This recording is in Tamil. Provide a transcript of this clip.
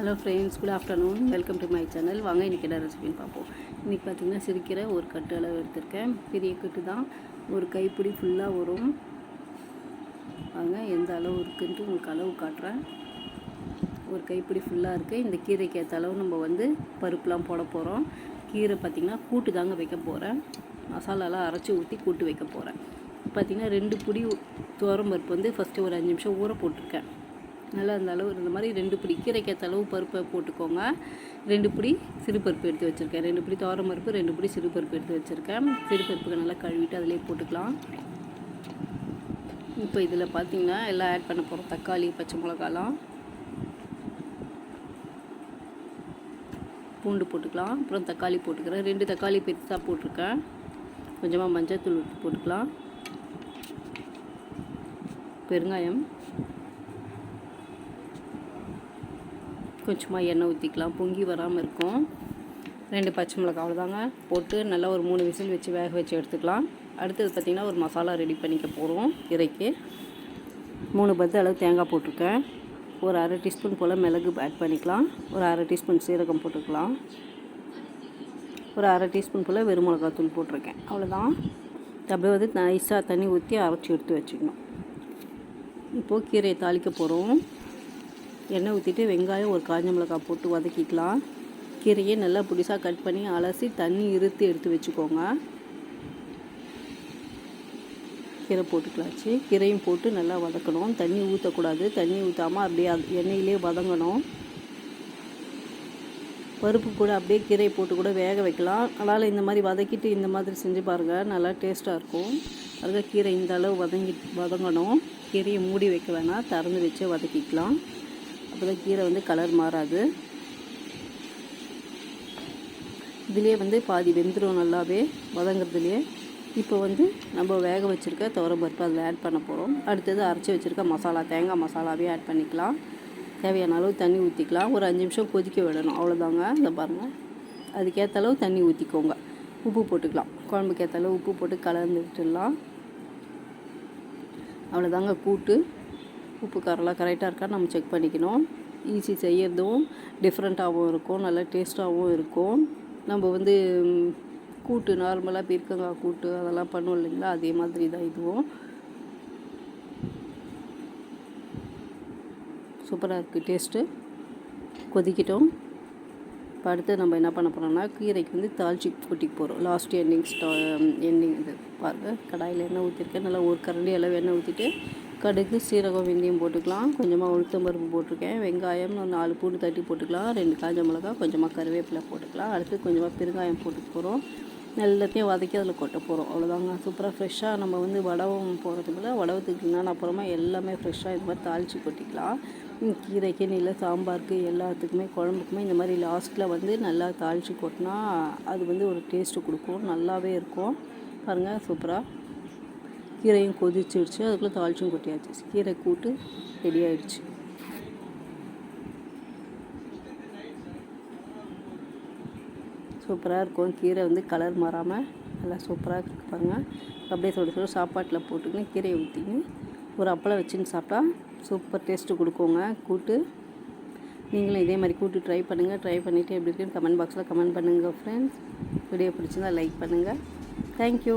Hello friends good afternoon welcome to my channel வாங்க இன்றைக்கி என்ன ரெசிபின்னு பார்ப்போம். இன்றைக்கி பார்த்தீங்கன்னா சிரிக்கிற ஒரு கட்டு அளவு எடுத்திருக்கேன். பெரிய கட்டு தான். ஒரு கைப்பிடி ஃபுல்லாக வரும். வாங்க எந்த அளவு இருக்குன்ட்டு உங்களுக்கு அளவு காட்டுறேன். ஒரு கைப்பிடி ஃபுல்லாக இருக்குது இந்த கீரைக்கு ஏற்ற அளவு நம்ம வந்து பருப்புலாம் போட போகிறோம் கீரை பார்த்திங்கன்னா கூட்டு தாங்க வைக்க போகிறேன் மசாலாலாம் அரைச்சி ஊற்றி கூட்டு வைக்க போகிறேன் பார்த்திங்கன்னா ரெண்டு பிடி துவரம் பருப்பு வந்து ஃபஸ்ட்டு ஒரு அஞ்சு நிமிஷம் ஊற போட்டிருக்கேன். நல்லா அந்த அளவு இந்த மாதிரி ரெண்டு பிடி கீரைக்கு ஏற்ற அளவு பருப்பை போட்டுக்கோங்க. ரெண்டு பிடி சிறுபருப்பு எடுத்து வச்சுருக்கேன். ரெண்டு பிடி துவரம் பருப்பு ரெண்டு பிடி சிறுபருப்பு எடுத்து வச்சுருக்கேன். சிறுபருப்புக்கு நல்லா கழுவிட்டு அதிலே போட்டுக்கலாம். இப்போ இதில் பார்த்தீங்கன்னா எல்லாம் ஆட் பண்ண போகிறோம் தக்காளி பச்சை மிளகாலாம். பூண்டு போட்டுக்கலாம். அப்புறம் தக்காளி போட்டுக்கிறேன். ரெண்டு தக்காளி பெருசாக போட்டிருக்கேன். கொஞ்சமாக மஞ்சள் தூள் போட்டுக்கலாம். பெருங்காயம். கொஞ்சமாக எண்ணெய் ஊற்றிக்கலாம் பொங்கி வராமல் இருக்கும். ரெண்டு பச்சை மிளகாய் அவ்வளோதாங்க போட்டு நல்லா ஒரு மூணு விசில் வச்சு வேக வச்சு எடுத்துக்கலாம். அடுத்தது பார்த்திங்கன்னா ஒரு மசாலா ரெடி பண்ணிக்க போகிறோம் இறைக்கு. மூணு பத்து அளவு தேங்காய் போட்டிருக்கேன். ஒரு அரை டீஸ்பூன் போல் மிளகு ஆட் பண்ணிக்கலாம். ஒரு அரை டீஸ்பூன் சீரகம் போட்டுக்கலாம். ஒரு அரை டீஸ்பூன் போல் வெறும் மிளகாத்தூள் போட்டிருக்கேன். அவ்வளோதான் அப்படியே வந்து நைஸாக தண்ணி ஊற்றி அரைச்சி எடுத்து வச்சுக்கணும். இப்போது கீரையை தாளிக்க போகிறோம் எண்ணெய் ஊற்றிட்டு வெங்காயம் ஒரு காஞ்ச மிளகாய் போட்டு வதக்கிக்கலாம். கீரையை நல்லா புடிசாக கட் பண்ணி அலசி தண்ணி இருத்து எடுத்து வச்சுக்கோங்க. கீரை போட்டுக்கலாச்சு. கீரையும் போட்டு நல்லா வதக்கணும். தண்ணி ஊற்றக்கூடாது தண்ணி ஊற்றாமல் அப்படியே அது எண்ணெயிலே வதங்கணும். பருப்பு கூட அப்படியே கீரையை போட்டு கூட வேக வைக்கலாம். அதனால் இந்த மாதிரி வதக்கிட்டு இந்த மாதிரி செஞ்சு பாருங்கள் நல்லா டேஸ்ட்டாக இருக்கும். அதுக்காக கீரை இந்த அளவு வதங்கி வதங்கணும். கீரையை மூடி வைக்க வேணாம். திறந்து வச்சு வதக்கிக்கலாம். அப்போ தான் கீரை வந்து கலர் மாறாது. இதுலேயே வந்து பாதி வெந்துடும் நல்லாவே வதங்குறதுலேயே. இப்போ வந்து நம்ம வேக வச்சுருக்க துவரம் பருப்பு அதில் ஆட் பண்ண போகிறோம் அடுத்தது அரைச்சி வச்சுருக்க மசாலா தேங்காய் மசாலாவே ஆட் பண்ணிக்கலாம். தேவையான அளவு தண்ணி ஊற்றிக்கலாம் ஒரு அஞ்சு நிமிஷம் கொதிக்க விடணும். அவ்வளோதாங்க இந்த பாருங்கள் அதுக்கேற்ற அளவு தண்ணி ஊற்றிக்கோங்க உப்பு போட்டுக்கலாம். குழம்புக்கு ஏற்ற அளவு உப்பு போட்டு கலந்து விட்டுடலாம் அவ்வளோதாங்க கூட்டு. உப்பு காரெல்லாம் கரெக்டாக இருக்கா நம்ம செக் பண்ணிக்கணும். ஈஸி செய்யறதும் டிஃப்ரெண்ட்டாகவும் இருக்கும் நல்லா டேஸ்ட்டாகவும் இருக்கும். நம்ம வந்து கூட்டு நார்மலாக பீர்க்கங்காய் கூட்டு அதெல்லாம் பண்ணுவோம் இல்லைங்களா? அதே மாதிரி தான் இதுவும். சூப்பராக இருக்குது டேஸ்ட்டு கொதிக்கிட்டோம். இப்போ அடுத்து நம்ம என்ன பண்ண போகிறோம்னா கீரைக்கு வந்து தாளிச்சி கூட்டிக்கு போகிறோம் லாஸ்ட் எண்டிங் ஸ்டா எண்டிங் இது பாருங்கள் கடாயில் எண்ணெய் ஊற்றிருக்கேன் நல்லா ஒரு கரண்டி அளவு எண்ணெய் ஊற்றிட்டு கடுகு சீரகம் வெந்தயம் போட்டுக்கலாம். கொஞ்சமாக உளுத்தம் பருப்பு போட்டிருக்கேன். வெங்காயம் ஒரு நாலு பூண்டு தட்டி போட்டுக்கலாம். ரெண்டு காஞ்ச மிளகா கொஞ்சமாக கருவேப்பிலை போட்டுக்கலாம். அடுத்து கொஞ்சமாக பெருங்காயம் போட்டுக்க போகிறோம் எல்லாத்தையும் வதக்கி அதில் கொட்ட போகிறோம் அவ்வளோதாங்க சூப்பராக ஃப்ரெஷ்ஷாக நம்ம வந்து வடவம் போகிறதுக்குள்ள வடவத்துக்கு என்னென்ன அப்புறமா எல்லாமே ஃப்ரெஷ்ஷாக இது மாதிரி தாளித்து கொட்டிக்கலாம். கீரைக்கு நில சாம்பாருக்கு எல்லாத்துக்குமே குழம்புக்குமே இந்த மாதிரி லாஸ்ட்டில் வந்து நல்லா தாளித்து கொட்டினா அது வந்து ஒரு டேஸ்ட்டு கொடுக்கும். நல்லாவே இருக்கும். பாருங்கள் சூப்பராக கீரையும் கொதிச்சிடுச்சு அதுக்குள்ளே தாளிச்சும் கொட்டியாச்சு. கீரை கூட்டு ரெடி ஆயிடுச்சு. சூப்பராக இருக்கும். கீரை வந்து கலர் மாறாமல் நல்லா சூப்பராக இருக்கு பாருங்கள் அப்படியே சுட சொல்ல சாப்பாட்டில் போட்டுக்கின்னு கீரையை ஊற்றிக்கின்னு ஒரு அப்பளம் வச்சுன்னு சாப்பிட்டா சூப்பர் டேஸ்ட்டு கொடுக்குங்க. கூட்டு. நீங்களும் இதே மாதிரி கூட்டு ட்ரை பண்ணுங்கள் ட்ரை பண்ணிவிட்டு எப்படி இருக்குன்னு கமெண்ட் பாக்ஸில் கமெண்ட் பண்ணுங்கள் ஃப்ரெண்ட்ஸ் வீடியோ பிடிச்சிருந்தா லைக் பண்ணுங்கள் தேங்க்யூ